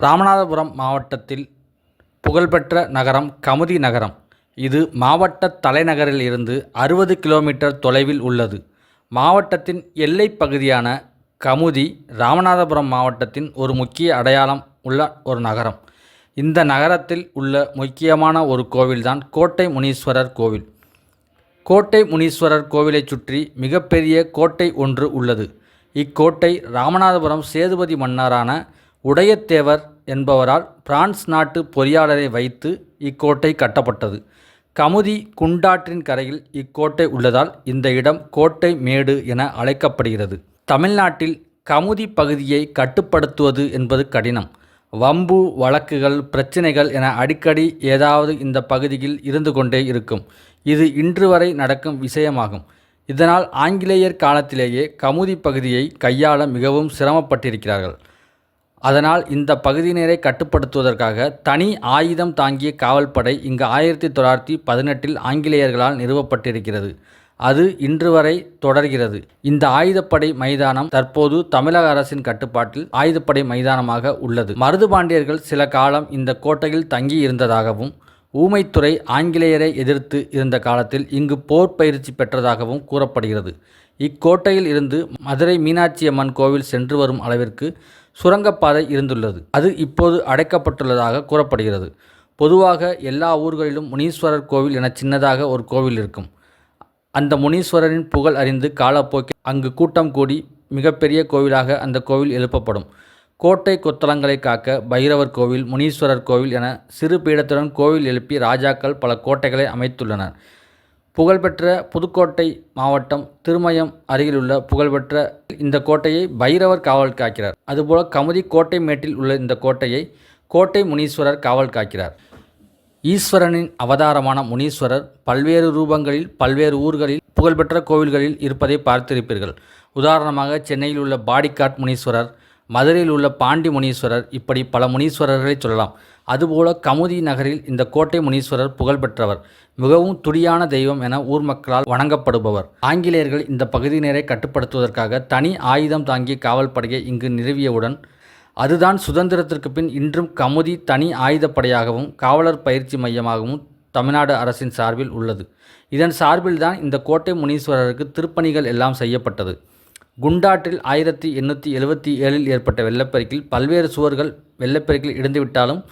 ராமநாதபுரம் மாவட்டத்தில் புகழ்பெற்ற நகரம் கமுதி நகரம். இது மாவட்ட தலைநகரில் இருந்து அறுபது கிலோமீட்டர் தொலைவில் உள்ளது. மாவட்டத்தின் எல்லைப் பகுதியான கமுதி ராமநாதபுரம் மாவட்டத்தின் ஒரு முக்கிய அடையாளம் உள்ள ஒரு நகரம். இந்த நகரத்தில் உள்ள முக்கியமான ஒரு கோவில்தான் கோட்டை முனீஸ்வரர் கோவில். கோட்டை முனீஸ்வரர் கோவிலைச் சுற்றி மிகப்பெரிய கோட்டை ஒன்று உள்ளது. இக்கோட்டை ராமநாதபுரம் சேதுபதி மன்னரான உடையத்தேவர் என்பவரால் பிரான்ஸ் நாட்டு பொறியாளரை வைத்து இக்கோட்டை கட்டப்பட்டது. கமுதி குண்டாற்றின் கரையில் இக்கோட்டை உள்ளதால் இந்த இடம் கோட்டை மேடு என அழைக்கப்படுகிறது. தமிழ்நாட்டில் கமுதி பகுதியை கட்டுப்படுத்துவது என்பது கடினம். வம்பு வழக்குகள் பிரச்சினைகள் என அடிக்கடி ஏதாவது இந்த பகுதியில் இருந்து கொண்டே இருக்கும். இது இன்று வரை நடக்கும் விஷயமாகும். இதனால் ஆங்கிலேயர் காலத்திலேயே கமுதி பகுதியை கையாள மிகவும் சிரமப்பட்டிருக்கிறார்கள். அதனால் இந்த பகுதியினரை கட்டுப்படுத்துவதற்காக தனி ஆயுதம் தாங்கிய காவல்படை இங்கு ஆயிரத்தி தொள்ளாயிரத்தி பதினெட்டில் ஆங்கிலேயர்களால் நிறுவப்பட்டிருக்கிறது. அது இன்று வரை தொடர்கிறது. இந்த ஆயுதப்படை மைதானம் தற்போது தமிழக அரசின் கட்டுப்பாட்டில் ஆயுதப்படை மைதானமாக உள்ளது. மருதுபாண்டியர்கள் சில காலம் இந்த கோட்டையில் தங்கி இருந்ததாகவும் ஊமைத்துறை ஆங்கிலேயரை எதிர்த்து இருந்த காலத்தில் இங்கு போர் பயிற்சி பெற்றதாகவும் கூறப்படுகிறது. இக்கோட்டையில் இருந்து மதுரை மீனாட்சியம்மன் கோவில் சென்று வரும் அளவிற்கு சுரங்கப்பாதை இருந்துள்ளது. அது இப்போது அடைக்கப்பட்டுள்ளதாக கூறப்படுகிறது. பொதுவாக எல்லா ஊர்களிலும் முனீஸ்வரர் கோவில் என சின்னதாக ஒரு கோவில் இருக்கும். அந்த முனீஸ்வரரின் புகழ் அறிந்து காலப்போக்கில் அங்கு கூட்டம் கூடி மிகப்பெரிய கோவிலாக அந்த கோவில் எழுப்பப்படும். கோட்டை கொத்தளங்களை காக்க பைரவர் கோவில் முனீஸ்வரர் கோவில் என சிறு பீடத்துடன் கோவில் எழுப்பி ராஜாக்கள் பல கோட்டைகளை அமைத்துள்ளனர். புகழ்பெற்ற புதுக்கோட்டை மாவட்டம் திருமயம் அருகிலுள்ள புகழ்பெற்ற இந்த கோட்டையை பைரவர் காவல் காக்கிறார். அதுபோல கமுதி கோட்டை மேட்டில் உள்ள இந்த கோட்டையை கோட்டை முனீஸ்வரர் காவல் காக்கிறார். ஈஸ்வரனின் அவதாரமான முனீஸ்வரர் பல்வேறு ரூபங்களில் பல்வேறு ஊர்களில் புகழ்பெற்ற கோவில்களில் இருப்பதை பார்த்திருப்பீர்கள். உதாரணமாக சென்னையில் உள்ள பாடிக்காட் முனீஸ்வரர் மதுரையில் உள்ள பாண்டி முனீஸ்வரர் இப்படி பல முனீஸ்வரர்களை சொல்லலாம். அதுபோல கமுதி நகரில் இந்த கோட்டை முனீஸ்வரர் புகழ்பெற்றவர் மிகவும் துடியான தெய்வம் என ஊர் மக்களால் வணங்கப்படுபவர். ஆங்கிலேயர்கள் இந்த பகுதியினரை கட்டுப்படுத்துவதற்காக தனி ஆயுதம் தாங்கிய காவல்படையை இங்கு நிறுவியவுடன் அதுதான் சுதந்திரத்திற்கு பின் இன்றும் கமுதி தனி ஆயுதப்படையாகவும் காவலர் பயிற்சி மையமாகவும் தமிழ்நாடு அரசின் சார்பில் உள்ளது. இதன் சார்பில்தான் இந்த கோட்டை முனீஸ்வரருக்கு திருப்பணிகள் எல்லாம் செய்யப்பட்டது. குண்டாற்றில் ஆயிரத்தி எண்ணூற்றி எழுபத்தி ஏழில் ஏற்பட்ட வெள்ளப்பெருக்கில் பல்வேறு சுவர்கள் வெள்ளப்பெருக்கில் இடிந்துவிட்டாலும்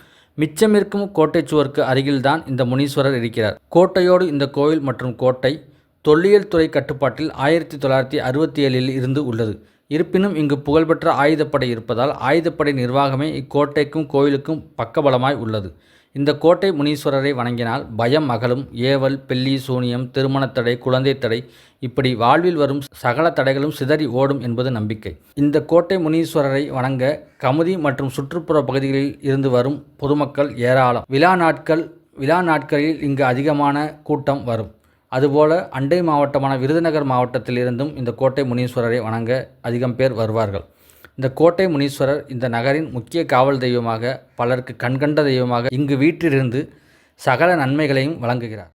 மிச்சமிருக்கும் கோட்டை சுவருக்கு அருகில்தான் இந்த முனீஸ்வரர் இருக்கிறார். கோட்டையோடு இந்த கோவில் மற்றும் கோட்டை தொல்லியல் துறை கட்டுப்பாட்டில் ஆயிரத்தி தொள்ளாயிரத்தி அறுபத்தி ஏழில் இருந்து உள்ளது. இருப்பினும் இங்கு புகழ்பெற்ற ஆயுதப்படை இருப்பதால் ஆயுதப்படை நிர்வாகமே இக்கோட்டைக்கும் கோயிலுக்கும் பக்கபலமாய் உள்ளது. இந்த கோட்டை முனீஸ்வரரை வணங்கினால் பயம் அகலும். ஏவல் பெல்லி சூனியம் திருமணத்தடை குழந்தை தடை இப்படி வாழ்வில் வரும் சகல தடைகளும் சிதறி ஓடும் என்பது நம்பிக்கை. இந்த கோட்டை முனீஸ்வரரை வணங்க கமுதி மற்றும் சுற்றுப்புற பகுதிகளில் இருந்து வரும் பொதுமக்கள் ஏராளம். விழா நாட்கள் விழா நாட்களில் இங்கு அதிகமான கூட்டம் வரும். அதுபோல அண்டை மாவட்டமான விருதுநகர் மாவட்டத்திலிருந்தும் இந்த கோட்டை முனீஸ்வரரை வணங்க அதிகம் பேர் வருவார்கள். இந்த கோட்டை முனீஸ்வரர் இந்த நகரின் முக்கிய காவல் தெய்வமாக பலருக்கு கண்கண்ட தெய்வமாக இங்கு வீற்றிருந்து சகல நன்மைகளையும் வழங்குகிறார்.